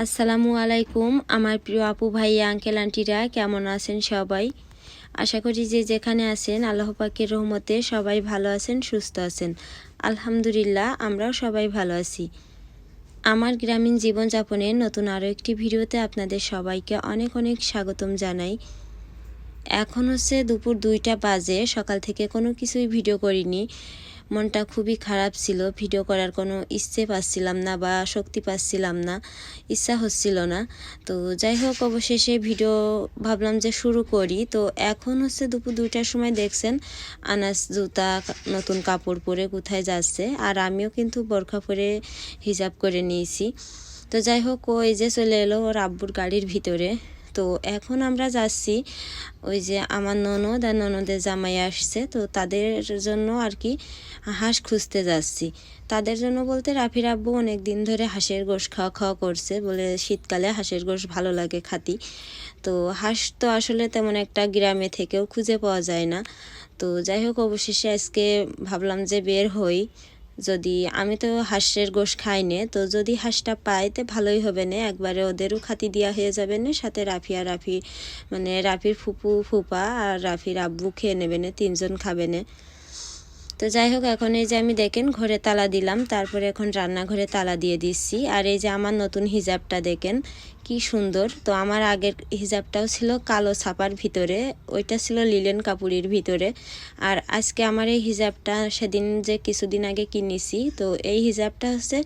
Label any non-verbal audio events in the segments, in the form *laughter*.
আসসালামু আলাইকুম, আমার প্রিয় আপু ভাই, আঙ্কেল, আন্টিরা, কেমন আছেন সবাই? আশা করি যে যেখানে আছেন, আল্লাহ পাকের রহমতে সবাই ভালো আছেন, সুস্থ আছেন। আলহামদুলিল্লাহ, আমরাও সবাই ভালো আছি। আমার গ্রামীণ জীবনযাপনের নতুন আরও একটি ভিডিওতে আপনাদের সবাইকে অনেক অনেক স্বাগতম জানাই। এখন হচ্ছে দুপুর দুইটা বাজে, সকাল থেকে কোনো কিছুই ভিডিও করিনি। মনটা খুবই খারাপ ছিল ভিডিও করার কোনো ইচ্ছে পাচ্ছিলাম না বা শক্তি পাচ্ছিলাম না, ইচ্ছা হচ্ছিল না। তো যাই হোক, অবশেষে ভিডিও ভাবলাম যে শুরু করি। তো এখন হচ্ছে দুপুর দুইটার সময় দেখছেন, আনাস জুতা, নতুন কাপড় পরে কোথায় যাচ্ছে। আর আমিও কিন্তু বরখা পরে হিজাব করে নিয়েছি। তো যাই হোক ওই যে চলে এলো ওর আব্বুর গাড়ির ভিতরে। তো এখন আমরা যাচ্ছি ওই যে আমার ননদ আর ননদের জামাই আসছে, তো তাদের জন্য আর কি হাঁস খুঁজতে যাচ্ছি। তাদের জন্য বলতে রাফির আব্বু অনেক দিন ধরে হাঁসের গোশ খাওয়া খাওয়া করছে বলে শীতকালে হাঁসের গোশ ভালো লাগে খাতি। তো হাঁস তো আসলে তেমন একটা গ্রামে থেকেও খুঁজে পাওয়া যায় না। তো যাই হোক, অবশেষে আজকে ভাবলাম যে বের হই। যদি আমি তো হাঁসের গোশ খাই নে তো যদি হাঁসটা পাই তো ভালোই হবে না। একবারে ওদেরও খাতি দেওয়া হয়ে যাবে না, সাথে রাফি আর রাফি মানে রাফির ফুপু, ফুপা আর রাফির আব্বু খেয়ে নেবে না, তিনজন খাবে না। তো যাই হোক, এখন এই যে আমি দেখেন ঘরে তালা দিলাম, তারপরে এখন রান্নাঘরে তালা দিয়ে দিচ্ছি। আর এই যে আমার নতুন হিজাবটা দেখেন কি সুন্দর। তো আমার আগের হিজাবটাও ছিল কালো ছাপার ভিতরে, ওইটা ছিল লিলেন কাপুরির ভিতরে। আর আজকে আমার এই হিজাবটা সেদিন যে কিছুদিন আগে কিনেছি, তো এই হিজাবটা হচ্ছে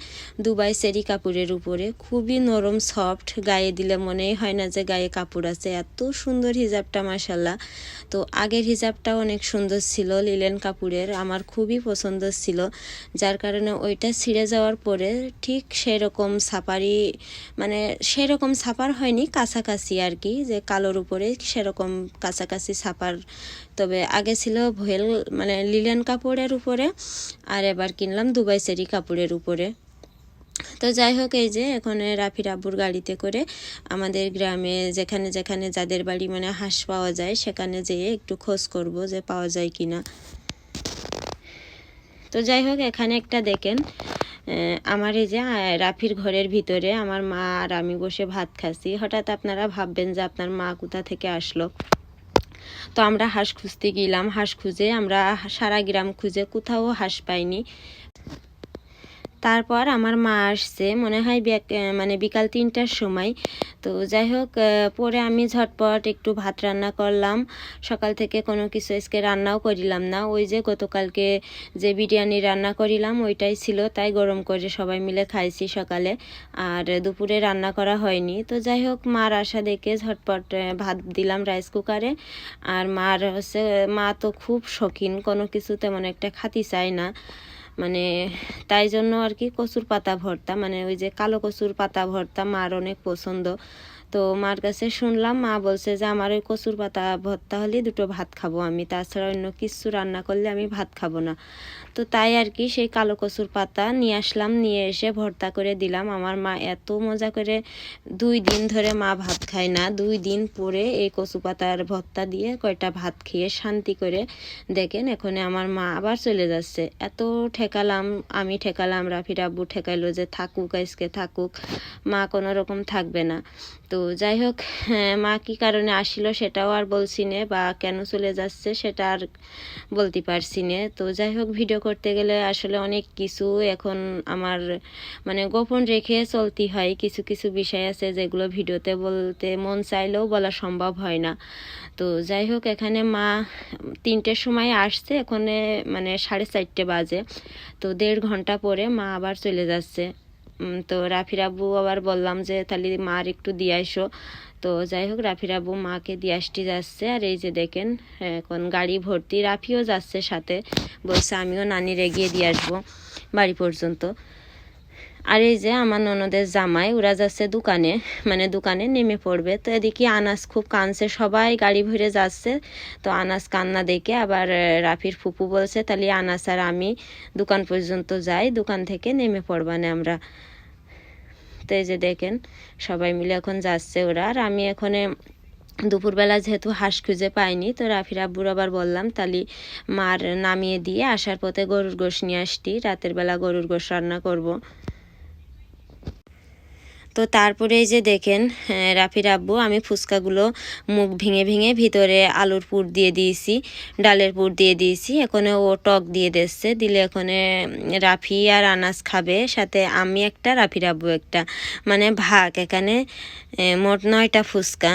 দুবাই সেরি কাপুরের উপরে। খুবই নরম, সফট, গায়ে দিলে মনেই হয় না যে গায়ে কাপড় আছে। এত সুন্দর হিজাবটা মাসাল্লাহ তো আগের হিজাবটা অনেক সুন্দর ছিল লিলেন কাপুরের, আমার খুবই পছন্দ ছিল। যার কারণে ওইটা ছিঁড়ে যাওয়ার পরে ঠিক সেরকম সাপারি মানে সেরকম ছাপার হয়নি, কাছাকাছি আর কি, যে কালোর উপরে সেরকম কাছাকাছি ছাপার। তবে আগে ছিল ভয়েল মানে লিলেন কাপড়ের উপরে, আর এবার কিনলাম দুবাই সেরি কাপড়ের উপরে। তো যাই হোক, এই যে এখন রাফির আব্বুর গাড়িতে করে আমাদের গ্রামে যেখানে যেখানে যাদের বাড়ি মানে হাঁস পাওয়া যায়, সেখানে যেয়ে একটু খোঁজ করব যে পাওয়া যায় কি না তো যাই হোক, এখানে একটা দেখেন আমার এই যে রাফির ঘরের ভিতরে আমার মা আর আমি বসে ভাত খাচ্ছি। হঠাৎ আপনারা ভাববেন যে আপনার মা কোথা থেকে আসলো? তো আমরা হাঁস খুঁজতে গেলাম। হাঁস খুঁজে আমরা সারা গ্রাম খুঁজে কোথাও হাঁস পাইনি। তারপর আমার মা আসছে। মনে হয় মানে বিকাল তিনটার সময়। তো যাই হোক পরে আমি ঝটপট একটু ভাত রান্না করলাম। সকাল থেকে কোনো কিছু আজকে রান্নাও করিলাম না। ওই যে গতকালকে যে বিরিয়ানি রান্না করিলাম, ওইটাই ছিল। তাই গরম করে সবাই মিলে খাইছি সকালে। আর দুপুরে রান্না করা হয়নি। তো যাই হোক, মার আশা দেখে ঝটপট ভাত দিলাম রাইস কুকারে। আর মার হচ্ছে, মা তো খুব শখিন, কোনো কিছু তেমন একটা খাতি চায় না। মানে তাই জন্য আর কি কচুর পাতা ভর্তা মানে ওই যে কালো কচুর পাতা ভর্তা মার অনেক পছন্দ। তো মার কাছে শুনলাম, মা বলছে যে আমার ওই কচুর পাতা ভর্তা হলে দুটো ভাত খাব আমি, তাছাড়া অন্য কিছু রান্না করলে আমি ভাত খাব না। তো তাই আর কি সেই কালো কচুর পাতা নিয়ে আসলাম, নিয়ে এসে ভর্তা করে দিলাম। আমার মা এত মজা করে দুই দিন ধরে মা ভাত খায় না, দুই দিন পরে এই কচু পাতার ভর্তা দিয়ে কয়টা ভাত খেয়ে শান্তি করে দেখেন এখানে আমার মা আবার চলে যাচ্ছে। এত ঠেকালাম, আমি ঠেকালাম রাফির আব্বু ঠেকাইলো যে থাকুক, আজকে থাকুক, মা কোনো রকম থাকবে না। তো যাই হোক হ্যাঁ, মা কী কারণে আসিল সেটাও আর বলছি নে বা কেন চলে যাচ্ছে সেটা আর বলতে পারছি নে। তো যাই হোক ভিডিও করতে গেলে আসলে অনেক কিছু এখন আমার মানে গোপন রেখে চলতে হয়। কিছু কিছু বিষয় আছে যেগুলো ভিডিওতে বলতে মন চাইলেও বলা সম্ভব হয় না। তো যাই হোক এখানে মা তিনটের সময় আসছে এখানে মানে সাড়ে চারটে বাজে। তো দেড় ঘণ্টা পরে মা আবার চলে যাচ্ছে। তো রাফির আব্বু আবার বললাম যে, তাহলে মার একটু দিয়ে আসো তো যাই হোক রাফির আব্বু মাকে দিয়ে আসতে যাচ্ছে। আর এই যে দেখেন, এখন গাড়ি ভর্তি, রাফিও যাচ্ছে সাথে। বলছে, আমিও নানির এগিয়ে দিয়ে আসব বাড়ি পর্যন্ত। আর এই যে আমার ননদের জামাই, ওরা যাচ্ছে দোকানে মানে দোকানে নেমে পড়বে। তো এদিকে আনাস খুব কানছে সবাই গাড়ি ভরে যাচ্ছে। তো আনাস কান্না দেখে আবার রাফির ফুপু বলছে, তাহলে আনাস আর আমি দোকান পর্যন্ত যাই, দোকান থেকে নেমে পড়বানে আমরা। তো এই যে দেখেন, সবাই মিলে এখন যাচ্ছে ওরা। আর আমি এখানে দুপুরবেলা যেহেতু হাঁস খুঁজে পাইনি, তো রাফির আব্বুর আবার বললাম তালি মার নামিয়ে দিয়ে আসার পথে গরুর গোশ নিয়ে আসতি, রাতের বেলা গরুর গোশ রান্না করব। তো তারপরে এই যে দেখেন হ্যাঁ, রাফির আব্বু আমি ফুচকাগুলো মুখ ভেঙে ভেঙে ভিতরে আলুর পুর দিয়ে দিয়েছি ডালের পুর দিয়ে দিয়েছি। এখানে ও টক দিয়ে দিচ্ছে দিলে এখানে রাফি আর আনাজ খাবে সাথে আমি একটা রাফির আব্বু একটা। মানে ভাগ এখানে মোট নয়টা ফুচকা।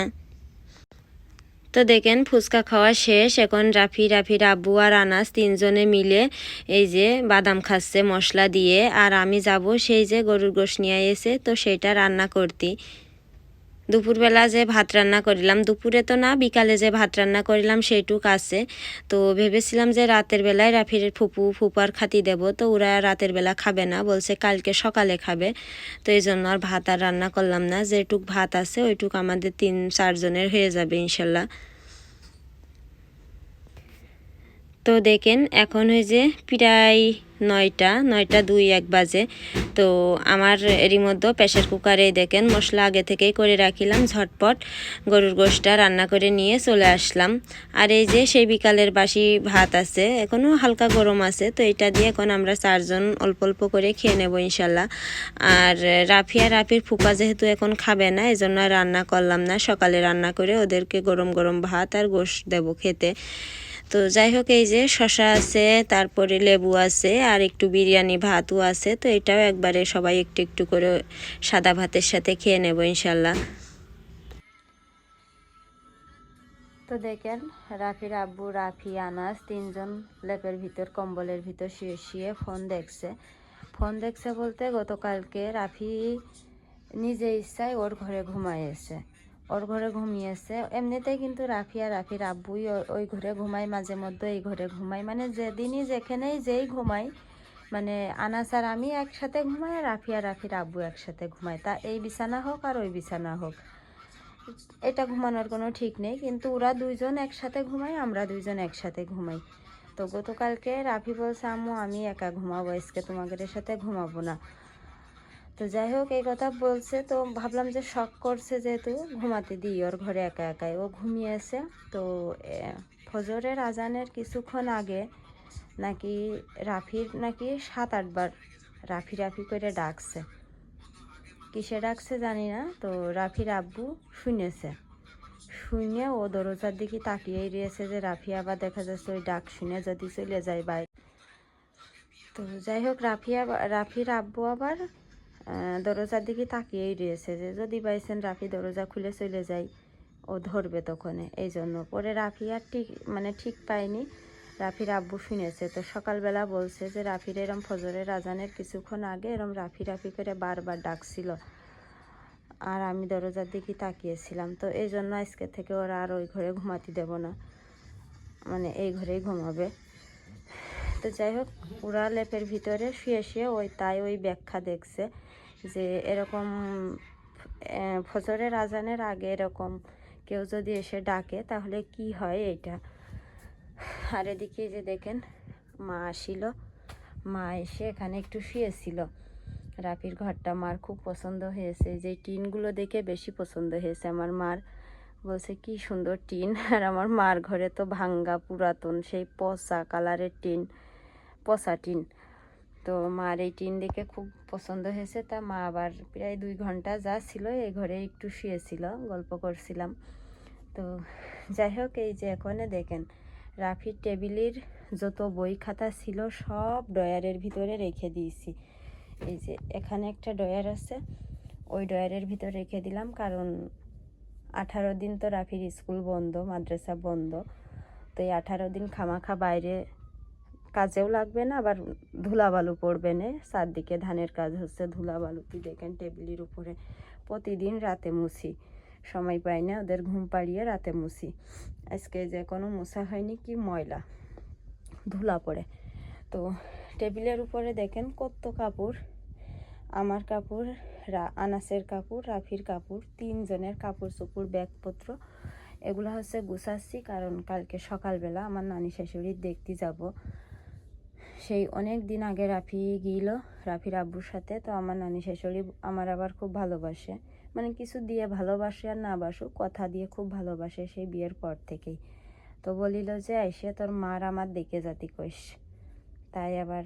তো দেখেন, ফুচকা খাওয়া শেষ। এখন রাফি রাফির আব্বু আর আনাস তিনজনে মিলে এই যে বাদাম খাচ্ছে মশলা দিয়ে। আর আমি যাব সেই যে গরুর গোশ নিয়ে এসে, তো সেটা রান্না করতে। দুপুরবেলা যে ভাত রান্না করিলাম, দুপুরে তো না, বিকালে যে ভাত রান্না করিলাম সেইটুক আছে। তো ভেবেছিলাম যে রাতের বেলায় রাফির ফুপু ফুপার খাতি দেব, তো ওরা রাতের বেলা খাবে না, বলছে কালকে সকালে খাবে। তো এই জন্য আর ভাত আর রান্না করলাম না, যেটুক ভাত আছে ওইটুক আমাদের তিন চারজনের হয়ে যাবে ইনশাল্লাহ। তো দেখেন, এখন হয়ে যে প্রায় নয়টা নয়টা দুই এক বাজে। তো আমার এরই মধ্যে প্রেশার কুকারে দেখেন মশলা আগে থেকেই করে রাখিলাম, ঝটপট গরুর গোশটা রান্না করে নিয়ে চলে আসলাম। আর এই যে সেই বিকালের বাসি ভাত আছে এখনও হালকা গরম আছে, তো এটা দিয়ে এখন আমরা চারজন অল্প অল্প করে খেয়ে নেব ইনশাল্লাহ। আর রাফিয়া রাফির ফুপা যেহেতু এখন খাবে না এই জন্য রান্না করলাম না। সকালে রান্না করে ওদেরকে গরম গরম ভাত আর গোশ দেবো খেতে। তো যাই হোক, এই যে শশা আছে, তারপরে লেবু আছে, আর একটু বিরিয়ানি ভাতও আছে, তো এটাও একবারে সবাই একটু একটু করে সাদা ভাতের সাথে খেয়ে নেব ইনশাল্লাহ। তো দেখেন, রাফির আব্বু, রাফি, আনাস তিনজন লেপের ভিতর, কম্বলের ভিতর শুয়ে শুয়ে ফোন দেখছে। ফোন দেখছে বলতে গতকালকে রাফি নিজে ইচ্ছায় ওর ঘরে ঘুমাইয়েছে। ওর ঘরে ঘুমিয়েছে এমনিতেই কিন্তু রাফি আর রাফির আব্বুই ওই ঘরে ঘুমায়, মাঝে মধ্যে এই ঘরে ঘুমায়। মানে যেদিনই যেখানেই যেই ঘুমাই মানে আনাস আর আমি একসাথে ঘুমাই আর রাফি আর রাফির আব্বু একসাথে ঘুমায়। তা এই বিছানা হোক আর ওই বিছানা হোক, এটা ঘুমানোর কোনো ঠিক নেই। কিন্তু ওরা দুইজন একসাথে ঘুমাই আমরা দুইজন একসাথে ঘুমাই। তো গতকালকে রাফি বলছে, আম্মু, আমি একা ঘুমাবো, আজকে তোমাদের সাথে ঘুমাবো না। তো যাই হোক এই কথা বলছে। তো ভাবলাম যে শখ করছে যেহেতু, ঘুমাতে দিই, ওর ঘরে একা একাই। ও ঘুমিয়েছে। তো ফজরের আজানের কিছুক্ষণ আগে নাকি রাফির নাকি সাত আটবার রাফি রাফি করে ডাকছে। কিসে ডাকছে জানি না। তো রাফির আব্বু শুনেছে। শুনে ও দরজার দিকে তাকিয়েই রয়েছে যে রাফি আবার দেখা যাচ্ছে ওই ডাক শুনে যদি চলে যায় বাইরে তো যাই হোক রাফি আবার রাফির আব্বু আবার দরজার দিকে তাকিয়েই রয়েছে যে যদি বাইসেন রাফি দরজা খুলে চলে যায়, ও ধরবে তখন। এই জন্য। পরে রাফি আর ঠিক মানে ঠিক পায়নি। রাফির আব্বু শুনেছে। তো সকালবেলা বলছে যে রাফির এরম ফজরের রাজানের কিছুক্ষণ আগে এরম রাফি রাফি করে বারবার ডাকছিল। আর আমি দরজার দিকে তাকিয়েছিলাম। তো এই জন্য আজকে থেকে ওরা আর ওই ঘরে ঘুমাতে দেব না। মানে এই ঘরেই ঘুমাবে। তো যাই হোক ওরা লেপের ভিতরে শুয়ে শুয়ে ওই তাই ওই ব্যাখ্যা দেখছে। যে এরকম ফজরের আজানের আগে এরকম কেউ যদি এসে ডাকে, তাহলে কি হয় এইটা আর এদিকে যে দেখেন, মা আসিল। মা এসে এখানে একটু শুয়েছিল। রাফির ঘরটা মার খুব পছন্দ হয়েছে। যে টিনগুলো দেখে বেশি পছন্দ হয়েছে আমার মার। বলছে, কি সুন্দর টিন। *laughs* আর আমার মার ঘরে তো ভাঙ্গা পুরাতন সেই পচা কালারের টিন, পচা টিন। তো মার এই টিন দেখে খুব পছন্দ হয়েছে। তা মা আবার প্রায় দুই ঘণ্টা যা ছিল এই ঘরে একটু শুয়েছিল, গল্প করছিলাম। তো যাই হোক, এই যে এখানে দেখেন, রাফির টেবিলের যত বই খাতা ছিল সব ডয়ারের ভিতরে রেখে দিয়েছি। এই যে এখানে একটা ডয়ার আছে, ওই ডয়ারের ভিতরে রেখে দিলাম, কারণ আঠারো দিন তো রাফির স্কুল বন্ধ, মাদ্রাসা বন্ধ। তো এই আঠারো দিন খামাখা বাইরে কাজেও লাগবে না, আবার ধুলাবালু পড়বে না। চারদিকে ধানের কাজ হচ্ছে ধুলাবালুটি দেখেন টেবিলের উপরে প্রতিদিন রাতে মুছি। সময় পাই না, ওদের ঘুম পাড়িয়ে রাতে মুছি। আজকে যে কোনো মুছা হয়নি কি ময়লা, ধুলা পড়ে। তো টেবিলের উপরে দেখেন কত কাপড়, আমার কাপড়, রা- আনাসের কাপড়, রাফির কাপড়, তিনজনের কাপড় চোপড়, ব্যাগপত্র, এগুলো হচ্ছে গুছাচ্ছি। কারণ কালকে সকালবেলা আমার নানি শাশুড়ির দেখতে যাব। সেই অনেক দিন আগে রাফি গিয়েছিল রাফির আব্বুর সাথে। তো আমার নানি শাশুড়ি আমার আবার খুব ভালোবাসে। মানে কিছু দিয়ে ভালোবাসে আর না বাসুক, কথা দিয়ে খুব ভালোবাসে সেই বিয়ের পর থেকেই। তো বলিল যে, আইসে তোর মার আমার দেখে যাতি কইস। তাই আবার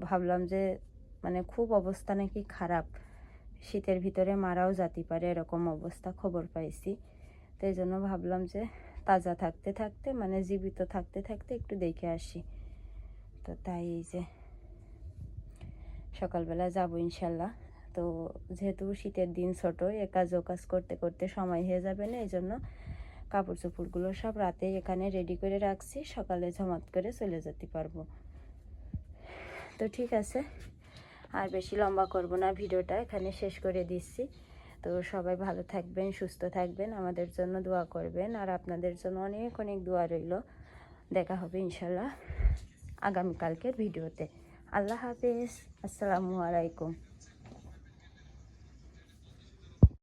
ভাবলাম যে মানে খুব অবস্থা নাকি খারাপ। শীতের ভিতরে মারাও যেতে পারে এরকম অবস্থা খবর পাইছি। তো এই জন্য ভাবলাম যে, তাজা থাকতে থাকতে মানে জীবিত থাকতে থাকতে একটু দেখে আসি। তো তাই এই যে সকালবেলা যাব ইনশাল্লাহ। তো যেহেতু শীতের দিন ছোট, এ কাজ ও কাজ করতে করতে সময় হয়ে যাবে না এই জন্য কাপড় চোপড়গুলো সব রাতে এখানে রেডি করে রাখছি, সকালে ঝমাত করে চলে যেতে পারব। তো ঠিক আছে, আর বেশি লম্বা করব না, ভিডিওটা এখানে শেষ করে দিচ্ছি। তো সবাই ভালো থাকবেন, সুস্থ থাকবেন, আমাদের জন্য দোয়া করবেন, আর আপনাদের জন্য অনেক অনেক দোয়া রইল। দেখা হবে ইনশাল্লাহ। আগামীকালকের ভিডিওতে। আল্লাহ হাফেজ। আসসালামু আলাইকুম।